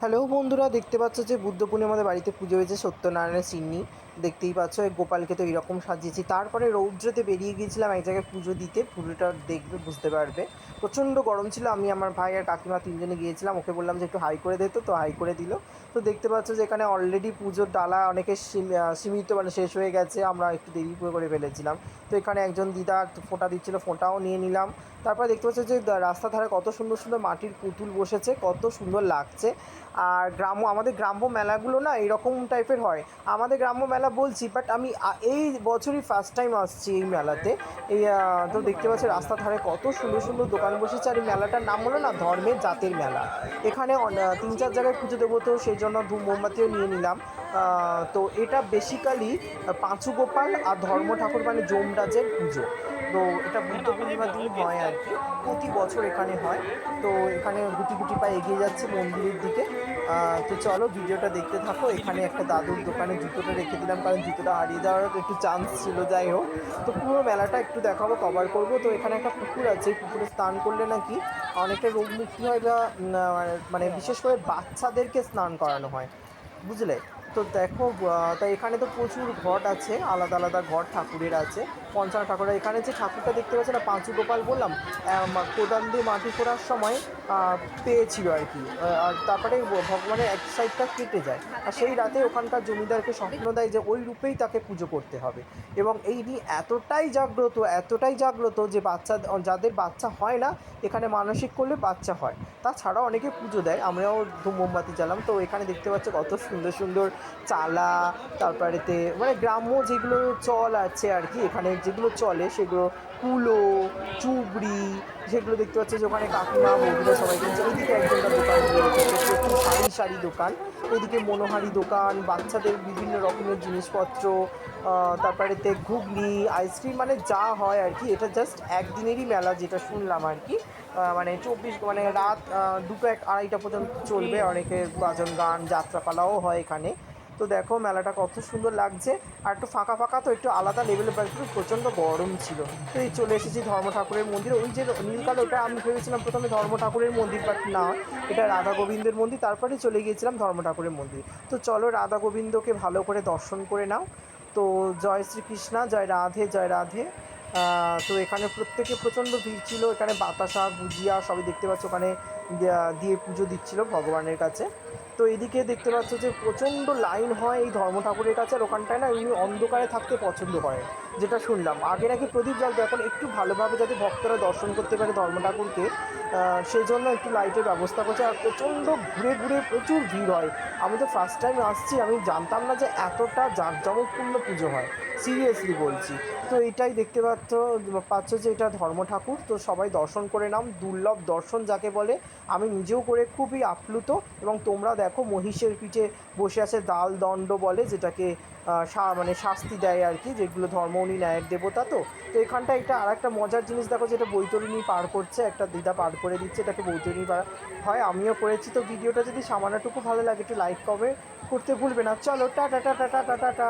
Hello বন্ধুরা দেখতে পাচ্ছ যে বুদ্ধ পূর্ণিমাদের বাড়িতে পুজো হয়েছে সত্যনারায়ণের সিন্নি। দেখতেই পাচ্ছ গোপালকে তো এরকম সাজিয়েছি। তারপরে রৌদ্রতে বেরিয়ে গিয়েছিলাম এক জায়গায় পুজো দিতে। পুজোটা দেখবে বুঝতে পারবে। প্রচণ্ড গরম ছিল আমি আমার ভাই আর কাকিমা তিনজনে গিয়েছিলাম। ওকে বললাম যে একটু হাই করে দে তো। হাই করে দিল। তো দেখতে পাচ্ছ যে এখানে অলরেডি পুজোর ডালা অনেকে সীম- আহ, সীমিত মানে শেষ হয়ে গেছে। আমরা একটু দেরি করে ফেলেছিলাম। তো এখানে একজন দিদা ফোঁটা দিচ্ছিল ফোঁটাও নিয়ে নিলাম। তারপর দেখতে পাচ্ছ যে রাস্তার ধারে কত সুন্দর সুন্দর মাটির পুতুল বসেছে কত সুন্দর লাগছে। আর গ্রাম্য আমাদের গ্রাম্য মেলাগুলো না এরকম টাইপের হয়। আমাদের গ্রাম্য মেলা বলছি বাট আমি এই বছরই ফার্স্ট টাইম আসছি এই মেলাতে। এই তো দেখতে পাচ্ছি রাস্তার ধারে কত সুন্দর সুন্দর দোকান বসেছে আর এই মেলাটার নাম হলো না ধর্মের জাতের মেলা। এখানে তিন চার জায়গায় পুজো দেবো তো সেই জন্য ধূম মোমবাতিও নিয়ে নিলাম। তো এটা বেসিক্যালি পাঁচু গোপাল আর ধর্ম ঠাকুর মানে যমরাজের পুজো। তো এটা বুদ্ধ পূর্ণিমার দিন হয় আর কি। প্রতি বছর এখানে হয়। তো এখানে গুটি গুটি পায়ে এগিয়ে যাচ্ছে মন্দিরের দিকে। তো চলো ভিডিওটা দেখতে থাকো। এখানে একটা দাদুর দোকানে জুতোটা রেখে দিলাম। কারণ জুতোটা হারিয়ে যাওয়ার একটু চান্স ছিল, যাই হোক। তো পুরো মেলাটা একটু দেখাবো কভার করব। তো এখানে একটা পুকুর আছে পুকুরে স্নান করলে নাকি অনেকটা রোগ মুক্তি হয় বা মানে বিশেষ করে বাচ্চাদেরকে স্নান করানো হয়। বুঝলে? তো দেখো আহ, তা এখানে তো প্রচুর ঘট আছে আলাদা আলাদা ঘট ঠাকুরের আছে। পঞ্চান্ন ঠাকুরের এখানে যে ঠাকুরটা দেখতে পাচ্ছি না পাঁচু গোপাল বললাম কোদাল দিয়ে মাটি খোঁড়ার সময় পেয়েছিল আর কি। আর তারপরে ভগবানের এক সাইডটা কেটে যায়। আর সেই রাতে ওখানকার জমিদারকে স্বপ্ন দেয় যে ওই রূপেই তাকে পুজো করতে হবে। এবং এই নিয়ে এতটাই জাগ্রত এতটাই জাগ্রত যে বাচ্চা যাদের বাচ্চা হয় না এখানে মানসিক করলে বাচ্চা হয়। তাছাড়া অনেকে পুজো দেয় আমরাও ধূম মোমবাতি জ্বালাম। তো এখানে দেখতে পাচ্ছ কত সুন্দর সুন্দর চালা তারপরেতে মানে গ্রাম্য যেগুলো চল আছে আর কি, এখানে যেগুলো চলে সেগুলো কুলো, চুবড়ি, সেগুলো দেখতে পাচ্ছ যে ওখানে কাকিমা, বৌদিরা সবাই কিনছে। ওইদিকে একজনটা দোকান রেখেছে শাড়ি শাড়ি দোকান। ওইদিকে মনোহারি দোকান, বাচ্চাদের বিভিন্ন রকমের জিনিসপত্র তারপরেতে ঘুগনি, আইসক্রিম মানে যা হয় আর কি, এটা জাস্ট একদিনেরই মেলা যেটা শুনলাম আর কি। মানে চব্বিশ মানে রাত দুটো এক আড়াইটা পর্যন্ত চলবে। অনেকে বাজন গান, যাত্রাপালাও হয় এখানে। তো দেখো মেলাটা কত সুন্দর লাগছে। আর একটু ফাঁকা ফাঁকা তো একটু আলাদা লেভেলের একটু প্রচণ্ড গরম ছিল। তো এই চলে এসেছি ধর্ম ঠাকুরের মন্দির। ওই যে নীল কালো, ওটা আমি ভেবেছিলাম প্রথমে ধর্ম ঠাকুরের মন্দির বাট না। এটা রাধা গোবিন্দের মন্দির। তারপরে চলে গিয়েছিলাম ধর্ম ঠাকুরের মন্দির। তো চলো রাধা গোবিন্দকে ভালো করে দর্শন করে নাও। তো জয় শ্রীকৃষ্ণা, জয় রাধে জয় রাধে। তো এখানে প্রত্যেকে প্রচণ্ড ভিড় ছিল। এখানে বাতাসা, গুজিয়া সবই দেখতে পাচ্ছ। ওখানে দিয়ে পুজো দিচ্ছিল ভগবানের কাছে। তো এদিকে দেখতে পাচ্ছ যে প্রচণ্ড লাইন হয় এই ধর্ম ঠাকুরের কাছে, আর ওখানটায় না উনি অন্ধকারে থাকতে পছন্দ করেন যেটা শুনলাম। আগে নাকি প্রদীপ জ্বালতো, এখন একটু ভালোভাবে যাতে ভক্তরা দর্শন করতে পারে ধর্ম ঠাকুরকে সেই জন্য একটু লাইটের ব্যবস্থা করছে, আর প্রচণ্ড ঘুরে ঘুরে প্রচুর ভিড় হয়। আমি তো ফার্স্ট টাইম আসছি, আমি জানতাম না যে এতটা জাঁকজমকপূর্ণ পুজো হয়। সিরিয়াসলি বলছি। তো এটাই দেখতে পাচ্ছ পাচ্ছ যে এটা ধর্ম ঠাকুর তো সবাই দর্শন করে নাম দুর্লভ দর্শন যাকে বলে। আমি নিজেও করে খুবই আপ্লুত এবং তোমরা দেখো মহিষের পিঠে বসে আছে দাল দণ্ড বলে, যেটাকে মানে শাস্তি দেয় আর কি, যেগুলো ধর্ম উনি ন্যায়ের দেবতা তো। তো এখানটা একটা আর একটা মজার জিনিস দেখো, যেটা বৈতরণী পার করছে, একটা দিদা পার করে দিচ্ছে, এটাকে বৈতরণী পার হয়। আমিও করেছি, তো ভিডিওটা যদি সামান্যটুকু ভালো লাগে, একটু লাইক কবে করতে ভুলবে না। চলো টাটা টাটা টাটা টাটা।